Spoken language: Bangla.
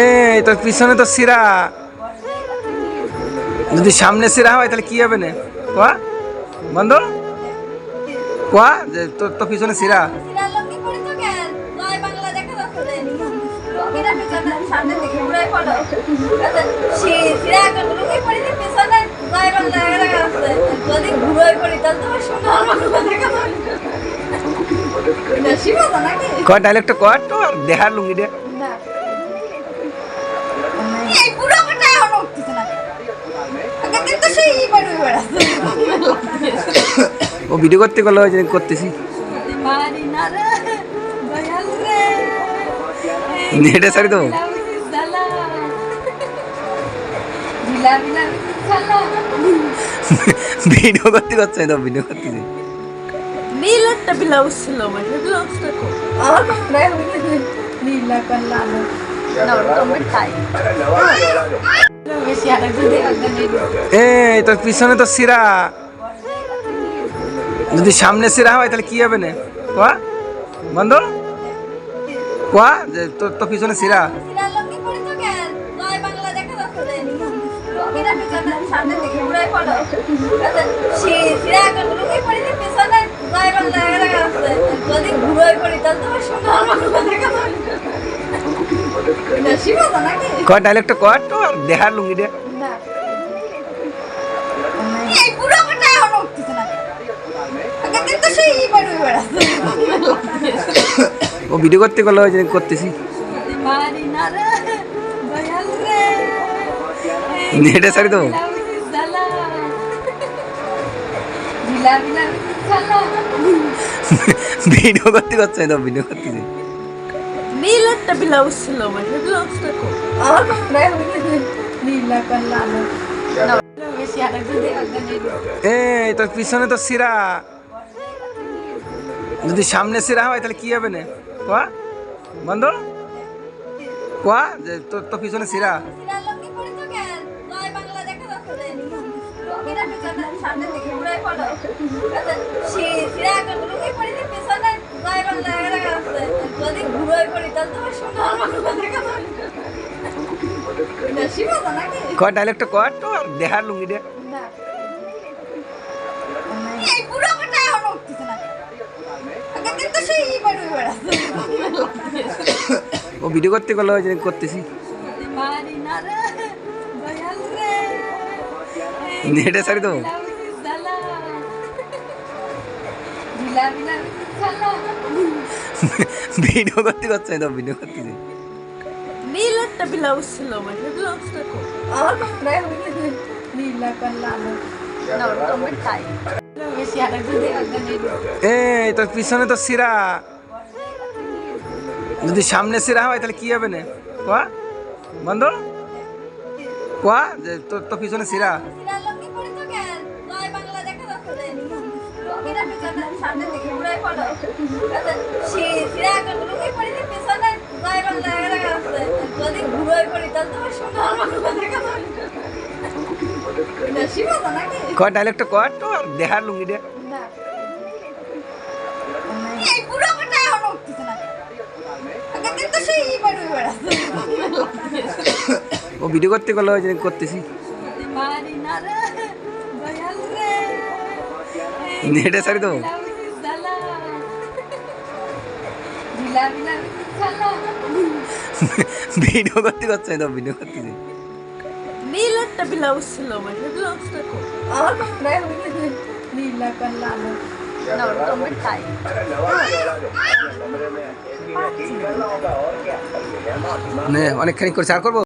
এই, তোর পিছনে তো সিরা যদি সামনে সিরা হয়, তাহলে কি হবে না? কোয়া বন্ধ? কোয়া যে তোর তো পিছনে সিরা যদি ঘুরে পড়ি তাহলে তোমার বাংলা দেখা কয় ডাইলেক্টটা কয় তো দেহার লুঙ্গি দে। ও ভিডিও করতে গেলো যে করতেছি। নেটে সারি তো ভিডিও করতে করছে তো ভিডিও করতেছি। নীলাটা ব্লাউজ ছিল আমার ব্লাউজটা নীলা যদি এই তোর পিছনে তো সিরা যদি সামনে সিরা হয় তাহলে কি হবে না? কোয়া? বন্ধ? কোয়া? যে তোর তো পিছনে সিরা সামনে থেকে ঘুরে পড়ো সিরা এখন লুঙ্গি পড়ে পিছনে কয় ডাইলেক্টটা কয় তো দেহার লুঙ্গি দে। ও ভিডিও করতে গেলো ওই করতেছি। নেটে সারি তো ভিডিও করতে করছে? তো ভিডিও করতেছি নীলাটা ব্লাউজ ছিল আমার ব্লাউজটা নীলা না এই তোর পিছনে তো সিরা যদি সামনে সিরা হয় তাহলে কি হবে না? কোয়া? বন্ধ? কোয়া? তোর তো পিছনে সিরা পড়ো যে পিছনে যদি ঘুরে পড়ি তাহলে তোমার কয় ডাইলেক্টটা কয় তো আর দেহার লুঙ্গি দে। এই পুরো কথা এখন উঠতেছে না। আগে কিন্তু সেই বাড়ি বেড়াচ্ছে ও ভিডিও করতে গেলো করতেছি। নেটে সারি তো ভিডিও করতে করছে, তো ভিডিও নীলাটা ব্লাউজ ছিল তোর পিছনে সিরা যদি সামনে সিরা হয়, তাহলে কি হবে না? বন্ধ? কোয়া? তোর তো পিছনে সিরা সিরা এখন পড়ে যে পিছনে যদি পড়ি তাহলে তোমার দেখা কয় কয় তো দেহার লুঙ্গি দে। এই পুরো কথা এখন উঠতেছে না। আগে কিন্তু সেই বাড়ি বেড়াচ্ছে ও ভিডিও করতে গেলো ওই করতেছি। নেটে সারি তো ভিডিও করতে করছে তো ভিডিও করতেছি নীলাটা ব্লাউজ ছিল আমার ব্লাউজটা কো আর আমরা নীলা কালা না তোমার তাই নে অনেকখানি করে চার করব?